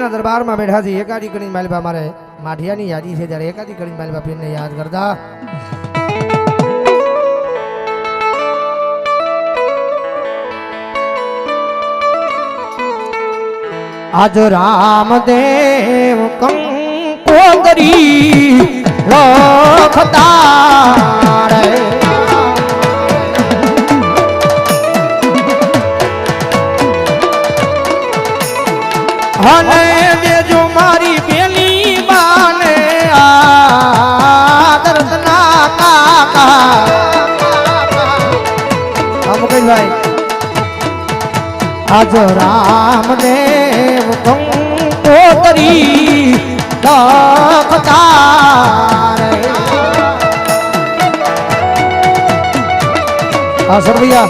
બીજના દરબારમાં બેઠા છે. એકાદી કરીને માલિબા મારે માઠિયાની યાદી છે ત્યારે એકાદી કરીને માલિબા પીરને યાદ કરતા. આજ રામદેવ કંકોદરી લખતા રે અને દેજો મારી પેલી બાને આદરના કાકા. આમ કઈ ભાઈ, આજ રામદેવ કંકોતરી લખતા રે હા, સરભૈયા.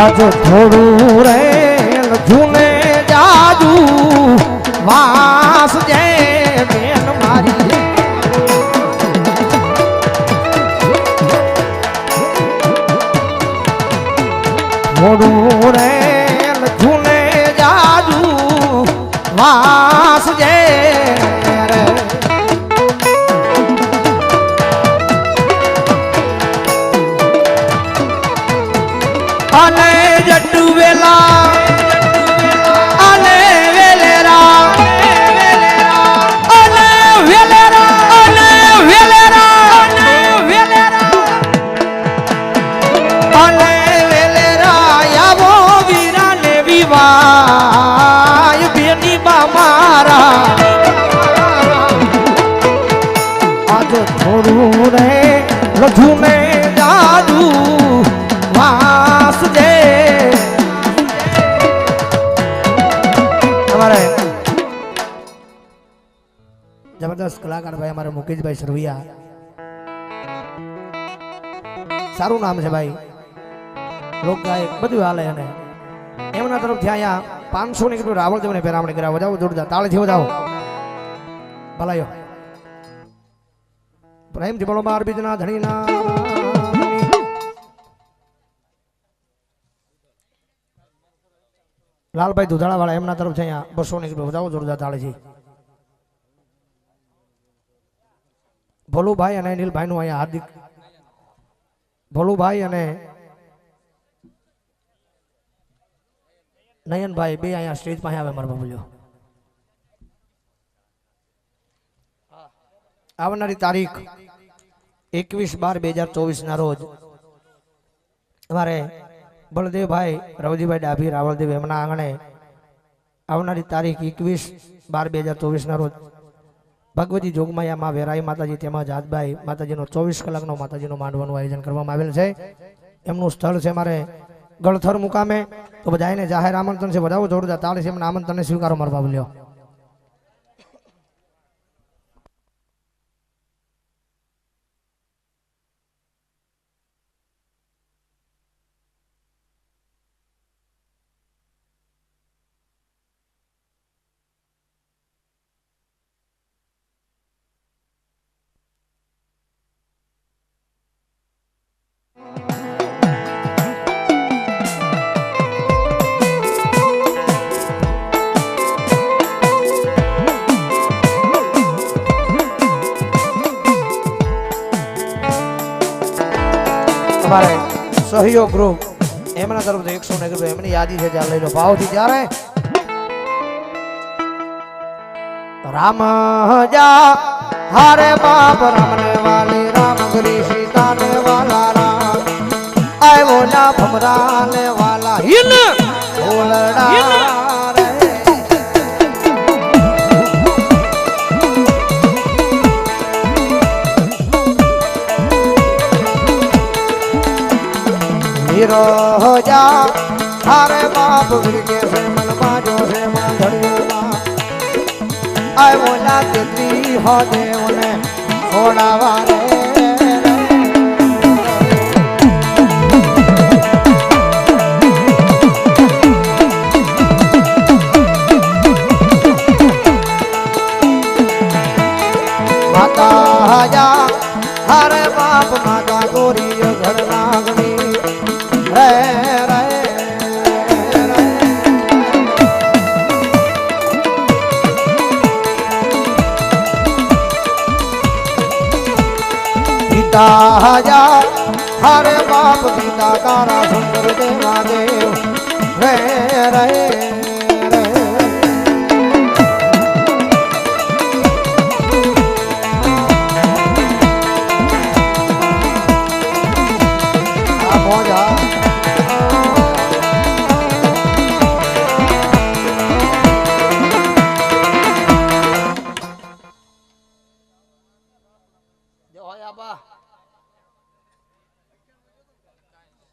આજ થોડું રેલ જૂને જાજુ વાસ જે બેન મારી થોડું રેલ જૂને જાજુ વાસ ભાઈ અમારે મુકેશભાઈ સરવૈયા. સારું નામ છે ભાઈ. લોક ગાયક, બધું હાલે અને એમના તરફથી અહીંયા પાંચસો ને કેટલું રાવળ દેવને પહેરામણી કર્યા જાઓ જોડતા તાળેથી વધાવો ભલાયો પ્રેમથી બોલો બાર બીજના ધણીના. લાલભાઈ દુધાળા વાળા એમના તરફ છે અહીંયા બસો ને કેટલું વધાવો જોરદાર તાળે ભોલુભાઈ અને અનિલભાઈ નું અહીંયા હાર્દિક. ભોલુભાઈ અને નયનભાઈ બે અહીંયા સ્ટેજ પાસે આવે મારા બોલ્યો આવનારી તારીખ એકવીસ બાર બે હજાર ચોવીસના રોજ અમારે બળદેવભાઈ, રવજીભાઈ ડાભી, રાવળદેવ એમના આંગણે આવનારી તારીખ એકવીસ બાર બે હજાર ચોવીસના રોજ ભગવતી જોગમાયા માં વેરાઈ માતાજી તેમજ હાથભાઈ માતાજીનો ચોવીસ કલાકનો માતાજીનો માંડવાનું આયોજન કરવામાં આવેલ છે. એમનું સ્થળ છે મારે ગળથર મુકામે. તો બધાને જાહેર આમંત્રણ છે. બધા જોરદાર તાળી છે. એમના આમંત્રણને સ્વીકારો મારવા બોલ્યો અમારે સહયોગ ગ્રુપ એમના તરફથી એકસો ને કીધું એમની યાદી છે, ત્યાં લઈ લો. ભાવથી ત્યારે રામ જા, હારે બાપ રમને વાલી. હીરો જા હારે બાપ વિરકે છે, મનમાં જો છે ધડ્યું આય મોલા તેત્રી હો દેવને ખોડાવા રે રાજા હરે બાપ પિતા તારા સુંદર દેવા દેવ રે રે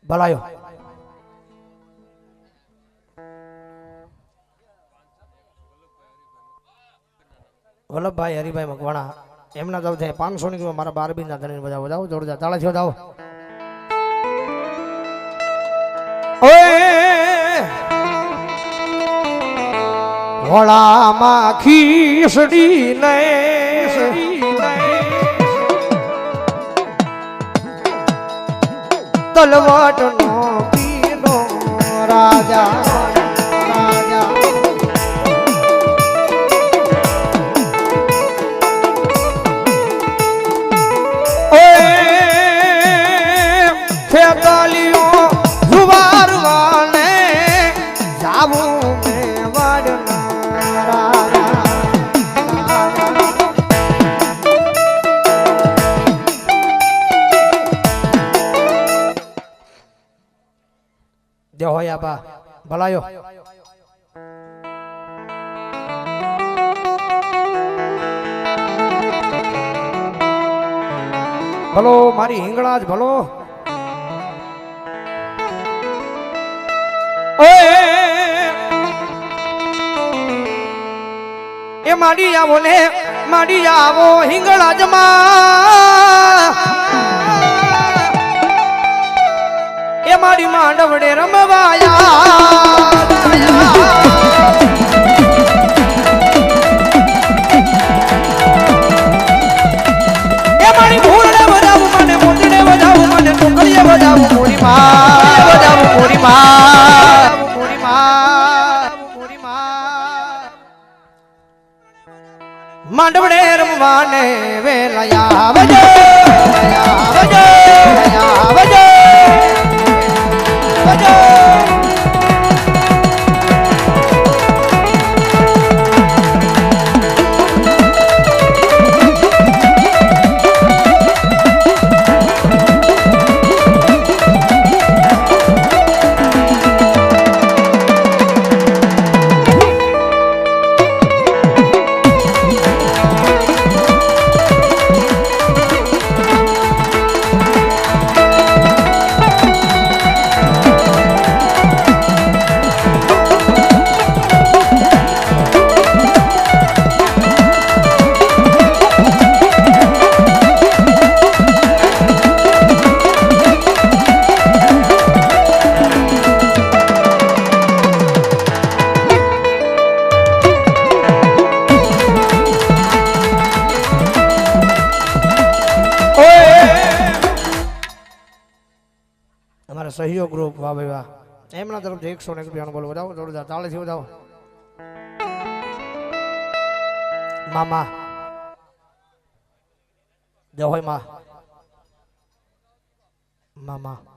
ભલાયો વલ્લભભાઈ, હરિભાઈ મકવાણા, એમના તરફ છે. પાંચસો ની મારા બારબીના ધણી બધા વધાવો, જોરદાર. તાળા છે જાઓ ઓય! વળામાં ખીસડી ને તલવટ નો પીનો રાજા રાજા. ફેકાલિયો ફેતાલીઓ જુવારવાને ભલાયો ભલો મારી હિંગળા જ ભલો એ માડી આવો ને માડી આવો હિંગળા જમા માં મોરી માં માંડવડે રમવાને વેલા સહયોગ ગ્રુપ વાહ ભાઈ વાહ એમના તરફથી એકસો ને એક રૂપિયાનો બોલ. વધાવો, જોરદાર. તાળીથી વધાવો. મામા. જય હોય મા. મામા.